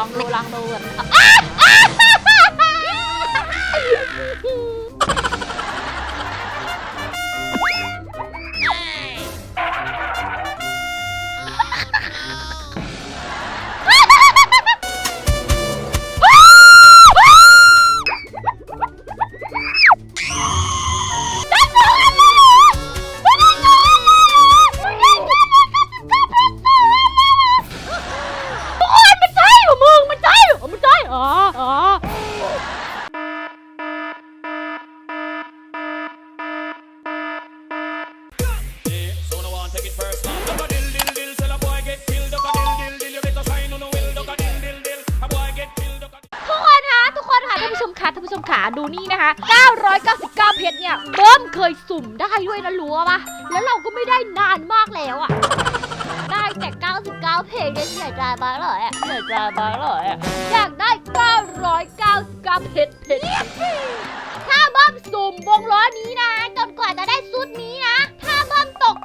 ลองดูลองดูแบบ มค่ะท่านผู้ชมขาดูนี่นะคะ 999 เพชรเนี่ยเบิ้มเคยสุ่มได้ด้วยนะรู้ปะแล้วเราก็ไม่ได้นานมากแล้วอะได้แต่ 99 เพลงเนี่ยเสียใจมากเลยอะเสียใจมากเลยอะอยากได้ 999 เพชรเพชรถ้าเบิ้มสุ่มวงล้อนี้นะ จนกว่าจะได้ชุดนี้นะ ถ้าเบิ้มตก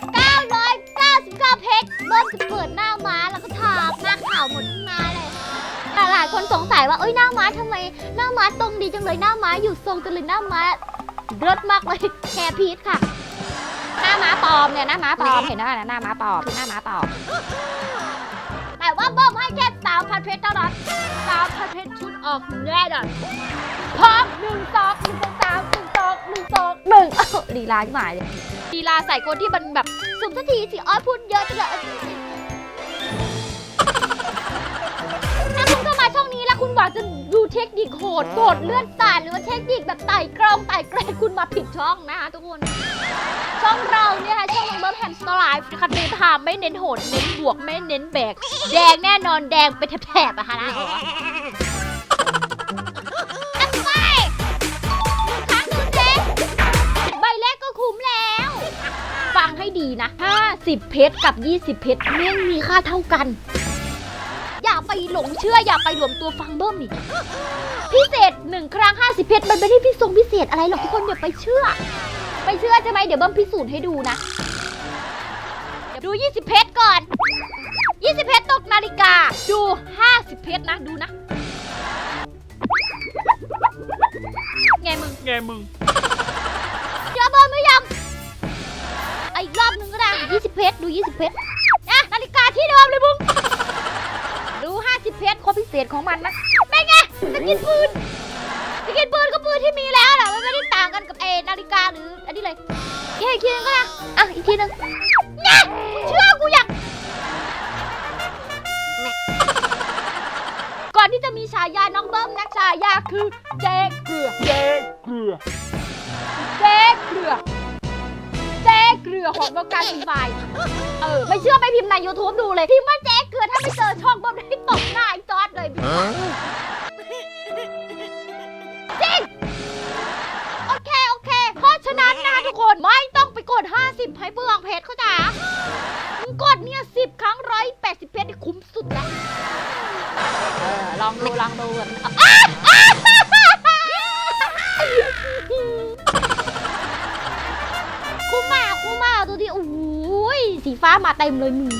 999 เพชรเบิ้มจะเปิดหน้า คนสงสัยว่าเอ้ยหน้าม้าทำไม หน้าม้าตรงดีจังเลยหน้าม้าอยู่ทรงจังเลยหน้าม้าเลิศมากเลยแฮร์พีทค่ะ หน้าม้าปลอมเนี่ยหน้าม้าปลอมเห็นไหมนะหน้าม้าปลอมคือหน้าม้าปลอมแต่ว่าเบิ้มให้แค่สามพันเพชรเท่านั้นสามพันเพชรชุดออกแน่นอนพร้อมหนึ่งสองหนึ่งสองสามหนึ่งสองหนึ่งสองหนึ่งอ้าวลีลาที่หมายเลยลีลาใส่คนที่มันแบบสุ่มสักทีสิอ้อยพูดเยอะจังเลย องนี้แล้วคุณหวังจะดูเทคนิคโหดโกรธเลือนสายหรือว่าเทคนิคแบบไต่กรองไต่เกรดคุณมาผิดช่องนะคะทุกคน ช่องเราเนี่ยค่ะช่องน้องเบิร์แฮมสตอร์ไลฟ์นะคะเน้นทามไม่เน้นโหด เน้นบวกไม่เน้นแบก แดงแน่นอนแดงเป็นแถบๆอะค่ะนะอันไปครั้งดูเจ๊ใบแรกก็คุ้มแล้วฟังให้ดีนะ 50 เพชรกับ 20 เพชรแม่งมีค่าเท่ากัน ไปหลงเชื่ออย่าไปหลวมตัวฟังเบิ้มนี่พิเศษหนึ่งครั้ง50เพชรมันไม่ได้พิทรงพิเศษอะไรหรอกทุกคนอย่าไปเชื่อ ไปเชื่อใช่ไหมเดี๋ยวเบิ้มพิสูจน์ให้ดูนะเดี๋ยวดู 20 เพชรก่อน 20 เพชรตกนาฬิกา ดู 50 เพชรนะ ดูนะ ไงมึง ไงมึงเจอเบิ้มหรือยังเอาอีกรอบหนึงก็ได้ 20 เพชร ดู 20 เพชรนะนาฬิกาที่เดิมเลยมึง ดู 50 เพชรข้อพิเศษของมันนะเป็นไงสกินปืนสกินปืนก็ปืนที่มีแล้วแหละมันไม่ได้ต่างกันกับเอนาฬิกาหรืออันนี้เลยเอ้ยอีกทีนึงก็ได้อะอีกทีนึงเนี่ยมึงเชื่อกูยังก่อนที่จะมีฉายาน้องเบิ้มนะฉายาคือเจ๊เกลือเจ๊เกลือเจ๊เกลือเจ๊เกลือของวงการฟรีไฟร์เออไม่เชื่อไปพิมพ์ใน YouTube ดูเลยพิมพ์ว่าเจ๊เกลือถ้าไม่เจอช่องเบิ้มได้ตบหน้า ไอ้จอร์ดเลยจริงโอเค โอเค เพราะฉะนั้นนะคะทุกคนไม่ต้องไปกด 50ให้เบืองเพจเขาจ๋ามึงกดเนี่ย10ครั้ง180เพจนี่คุ้มสุดแล้วเออลองดูลองดูแบบอ้าอ้าคุ้มมากคุ้มมากดูดิโอ้ยสีฟ้ามาเต็มเลยมึง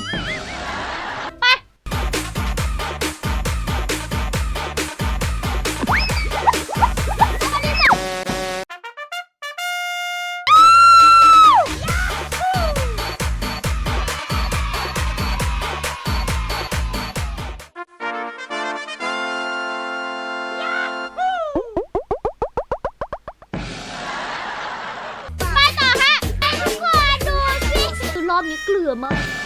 อบนี้เกลือมาก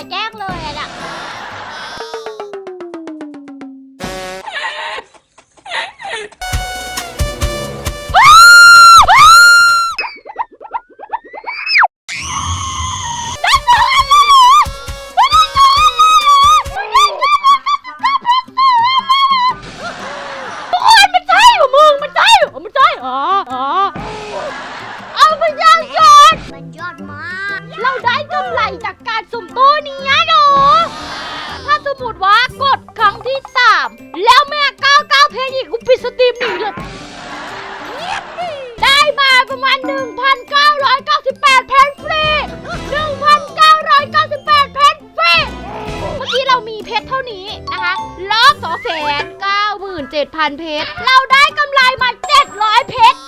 พเ7,000 เพชร เราได้กำไรมา 700 เพชร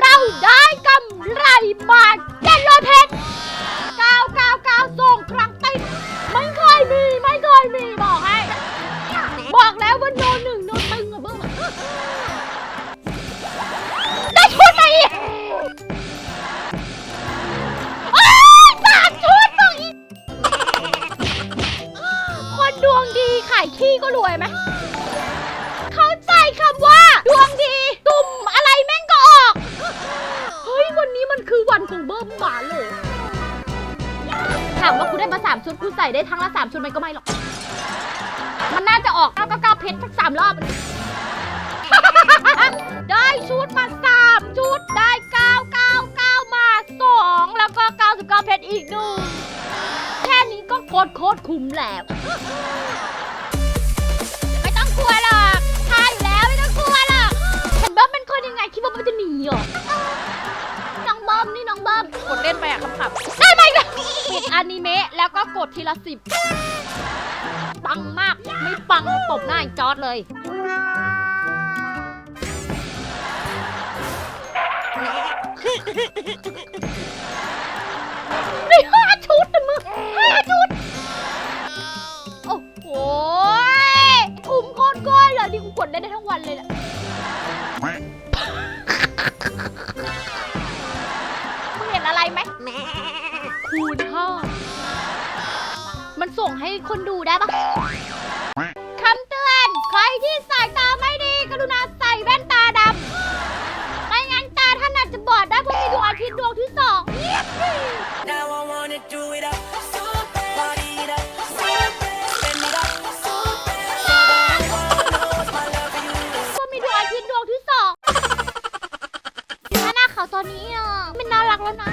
เราได้ ได้ทั้งละสามชุดมันก็ไม่หรอก มันน่าจะออก999เพชรสักสามรอบ ได้ชุดมาสามชุดได้999มาสองแล้วก็99เพชรอีกหนึ่งแค่นี้ก็โคตรโคตรคุ้มแล้ว ละสิบปังมาก ไม่ปังตบหน้าอ้จอร์ดเลยได้ห้าชุดนะมึงห้าชุด โอ้โหคุ้มโคตรก้อยเลยที่กูกดได้ได้ทั้งวันเลยแหละมึงเห็นอะไรไหมคูณห้า ส่งให้คนดูได้ปะคำเตือน ใครที่สายตาไม่ดี กรุณาใส่แว่นตาดำ ไม่งั้นตาท่านอาจจะบอดได้เพราะมีดวงอาทิตย์ดวงที่สอง Now I wanna do it up, party it up, spend it up. So the whole world knows my love for you is ก็มีดวงอาทิตย์ดวงที่สองหน้าเขาวตอนนี้อะมันน่ารักแล้วนะ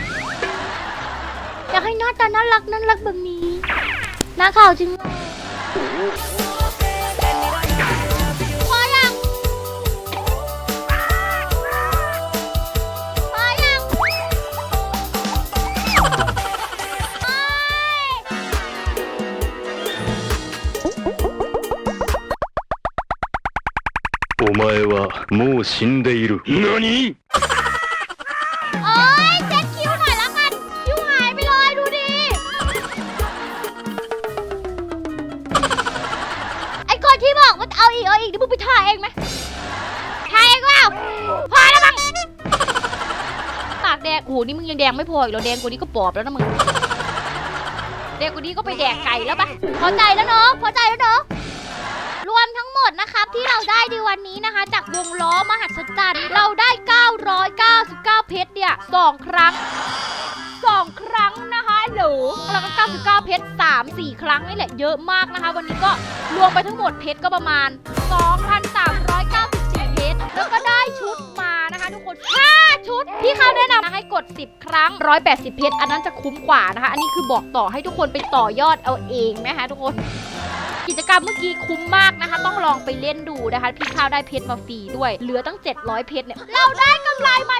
อยากให้หน้าตาน่ารักน่ารักแบบนี้ห น้าขาวจริงเลยพอยังพอยังเอ้ย お前はもう死んでいる。何 กเอาอีกเดี๋ยวมึงไปถ่ายเองไหมถ่ายเองเปล่าพอแล้วมั้งปากแดงโอ้โหนี่มึงยังแดงไม่พออีกเหรอแดงกว่านี้ก็ปอบแล้วนะมึงแดงกว่านี้ก็ไปแดกไก่แล้วปะพอใจแล้วเนาะพอใจแล้วเนาะรวมทั้งหมดนะครับที่เราได้ในวันนี้นะคะ จากวงล้อมหัศจรรย์เราได้ 999 เพชรเนี่ยสองครั้ง แล้วก็99 เพชร 3 4 ครั้งนี่แหละเยอะมากนะคะ วันนี้ก็รวมไปทั้งหมดเพชรก็ประมาณ 2,394 เพชร แล้วก็ได้ชุดมานะคะทุกคน 5 ชุด ที่เขาแนะนำนะให้กด 10 ครั้ง 180 เพชร อันนั้นจะคุ้มกว่านะคะ อันนี้คือบอกต่อให้ทุกคนไปต่อยอดเอาเองนะคะทุกคนกิจกรรมเมื่อกี้คุ้มมากนะคะ ต้องลองไปเล่นดูนะคะพี่ข้าวได้เพชรมาฟรีด้วย เหลือตั้ง 700 เพชรเนี่ยเราได้กำไรมา